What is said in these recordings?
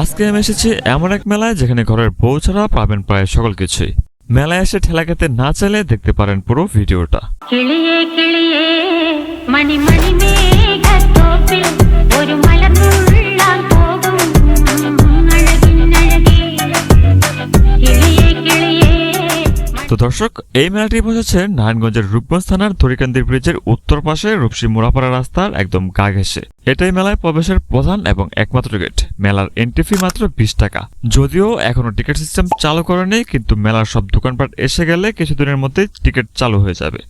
আজকে আমি এসেছি এমন এক মেলায় যেখানে ঘরের বউ পাবেন প্রায় সকল কিছুই। মেলায় এসে ঠেলা খেতে না চাইলে দেখতে পারেন পুরো ভিডিওটা। তো দর্শক, এই মেলাটি বসেছে নারায়ণগঞ্জের রূপগঞ্জ থানার তরিকান্দি ব্রিজের উত্তর পাশে রূপসী মোড়াপাড়া রাস্তার একদম গা ঘেসে এটাই মেলায় প্রবেশের প্রধান এবং একমাত্র গেট। মেলার এন্ট্রি ফি মাত্র বিশ টাকা। যদিও এখনও টিকিট সিস্টেম চালু করেনি, কিন্তু মেলার সব দোকানপাট এসে গেলে কিছুদিনের মধ্যেই টিকিট চালু হয়ে যাবে।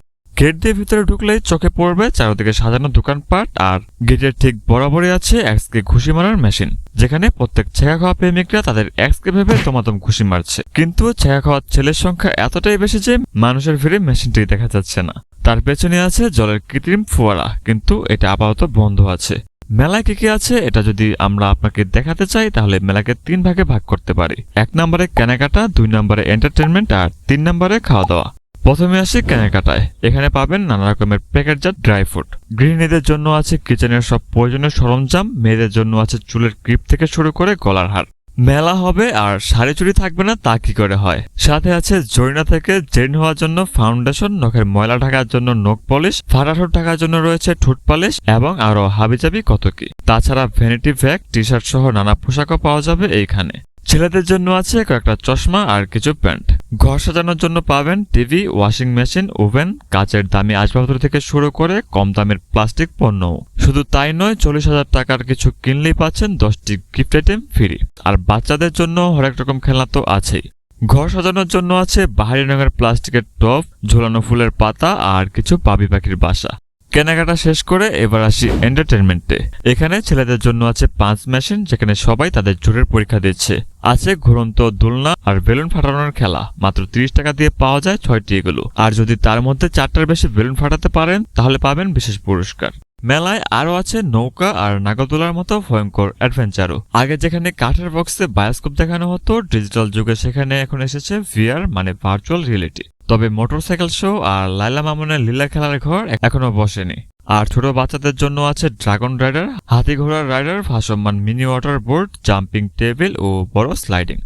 গেট দিয়ে ভিতরে ঢুকলেই চোখে পড়বে চারদিকে সাজানো দোকানপাট আর গেটের ঠিক বরাবরই আছে এক্সকে ঘুষি মারার মেশিন, যেখানে প্রত্যেক ছেঁকা খাওয়া প্রেমিকরা তাদের এক্সকে ভেবে তোমাতম ঘুষি মারছে। কিন্তু ছেঁকা খাওয়ার ছেলের সংখ্যা এতটাই বেশি যে মানুষের ভিড়ে মেশিনটি দেখা যাচ্ছে না। তার পেছনে আছে জলের কৃত্রিম ফোয়ারা, কিন্তু এটা আপাতত বন্ধ আছে। মেলায় কি কি আছে এটা যদি আমরা আপনাকে দেখাতে চাই, তাহলে মেলাকে তিন ভাগে ভাগ করতে পারি। এক নম্বরে কেনাকাটা, দুই নম্বরে এন্টারটেনমেন্ট আর তিন নম্বরে খাওয়া দাওয়া। প্রথমে আসি কেনাকাটায়। এখানে পাবেন নানা রকমের প্যাকেটজাত ড্রাই ফ্রুট গৃহিণীদের জন্য আছে কিচেনের সব প্রয়োজনীয় সরঞ্জাম, মেয়েদের জন্য আছে চুলের ক্লিপ থেকে শুরু করে গলার হার। মেলা হবে আর শাড়ি চুড়ি থাকবে না, তা কি করে হয়? সাথে আছে জরিনা থেকে জেন হওয়ার জন্য ফাউন্ডেশন নখের ময়লা ঢাকার জন্য নখ পলিশ ফাটা ঢাকার জন্য রয়েছে ঠোঁট পালিশ এবং আরও হাবিজাবি কত কি। তাছাড়া ভ্যানিটি ব্যাগ টি শার্ট সহ নানা পোশাকও পাওয়া যাবে এইখানে। ছেলেদের জন্য আছে কয়েকটা চশমা আর কিছু প্যান্ট। ঘর সাজানোর জন্য পাবেন টিভি, ওয়াশিং মেশিন, ওভেন, কাচের দামি আসবাবপত্র থেকে শুরু করে কম দামের প্লাস্টিক পণ্য। শুধু তাই নয়, চল্লিশ হাজার টাকার কিছু কিনলেই পাচ্ছেন দশটি গিফট আইটেম ফ্রি। আর বাচ্চাদের জন্য হরেক রকম খেলনা তো আছেই। ঘর সাজানোর জন্য আছে বাহারি রঙের প্লাস্টিকের টপ ঝোলানো ফুলের পাতা আর কিছু পাবি পাখির বাসা। কেনাকাটা শেষ করে এবার আসি এন্টারটেনমেন্টে এখানে ছেলেদের জন্য আছে পাঁচ মেশিন যেখানে সবাই তাদের জোরের পরীক্ষা দিচ্ছে। আছে ঘুরন্ত দোলনা আর বেলুন ফাটানোর খেলা। মাত্র 30 টাকা দিয়ে পাওয়া যায় ছয়টি এগুলো। আর যদি তার মধ্যে চারটার বেশি বেলুন ফাটাতে পারেন, তাহলে পাবেন বিশেষ পুরস্কার। মেলায় আরও আছে নৌকা আর নাগরদোলার মতো ভয়ঙ্কর অ্যাডভেঞ্চারও আগে যেখানে কাঠের বক্সে বায়োস্কোপ দেখানো হতো ডিজিটাল যুগে সেখানে এখন এসেছে ভিআর মানে ভার্চুয়াল রিয়েলিটি তবে মোটরসাইকেল শো আর লাইলা মামুনের লীলা খেলার ঘর এখনও বসেনি। আর ছোট বাচ্চাদের জন্য আছে ড্রাগন রাইডার, হাতি ঘোড়ার রাইডার, ভাসমান mini water board jumping table ও বড় স্লাইডিং।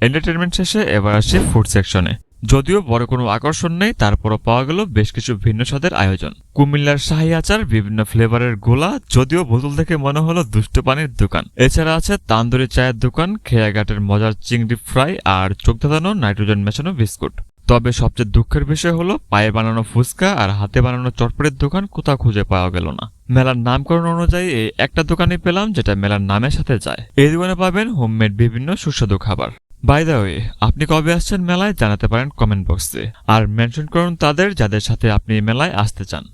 এন্টারটেনমেন্ট শেষে এবার আসি ফুড সেকশনে। যদিও বড় কোনো আকর্ষণ নেই, তারপরও পাওয়া গেল বেশ কিছু ভিন্ন স্বাদের আয়োজন। কুমিল্লার শাহী আচার, বিভিন্ন ফ্লেভারের গোলা, যদিও বোতল থেকে মনে হলো দুষ্ট পানির দোকান। এছাড়া আছে তান্দুরি চায়ের দোকান, খেয়াঘাটের মজার চিংড়ি ফ্রাই আর চোখ ধাঁধানো নাইট্রোজেন মেশানো বিস্কুট। তবে সবচেয়ে দুঃখের বিষয় হলো, পায়ে বানানো ফুচকা আর হাতে বানানো চটপটের দোকান কোথাও খুঁজে পাওয়া গেল না। মেলার নামকরণ অনুযায়ী এই একটা দোকানে পেলাম যেটা মেলার নামের সাথে যায়। এই দোকানে পাবেন হোমমেড বিভিন্ন সুস্বাদু খাবার। বাই ওয়ে আপনি কবে আসছেন মেলায় জানাতে পারেন কমেন্ট বক্সে। আর মেনশন করুন তাদের যাদের সাথে আপনি মেলায় আসতে চান।